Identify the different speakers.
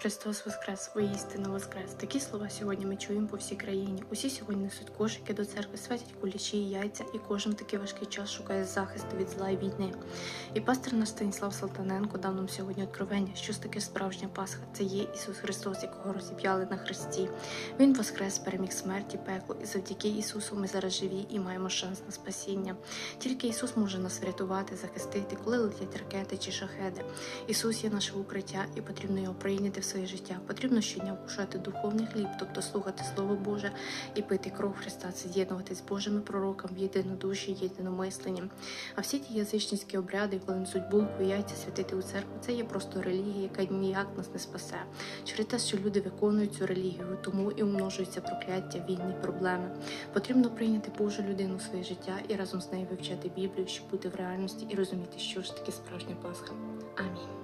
Speaker 1: Христос Воскрес, воістину Воскрес. Такі слова сьогодні ми чуємо по всій країні. Усі сьогодні несуть кошики до церкви, святять кулічі і яйця, і кожен такий важкий час шукає захисту від зла і війни. І пастор наш Станіслав Салтаненко дав нам сьогодні откровення, що ж таке справжня Пасха. Це є Ісус Христос, якого розіп'яли на хресті. Він воскрес, переміг смерті, пекло, і завдяки Ісусу ми зараз живі і маємо шанс на спасіння. Тільки Ісус може нас врятувати, захистити, коли летять ракети чи шахеди. Ісус є наше укриття, і потрібно його прийняти в своє життя. Потрібно щодня вкушати духовний хліб, тобто слухати Слово Боже і пити кров Христа, це з'єднувати з Божими пророками в єдинодуші, єдиномисленням. А всі ті язичницькі обряди, коли несуть булку яйця святити у церкву, це є просто релігія, яка ніяк нас не спасе. Через те, що люди виконують цю релігію, тому і умножуються прокляття, війни, проблеми. Потрібно прийняти Божу людину в своє життя і разом з нею вивчати Біблію, щоб бути в реальності і розуміти, що ж таке справжня Пасха. Амінь.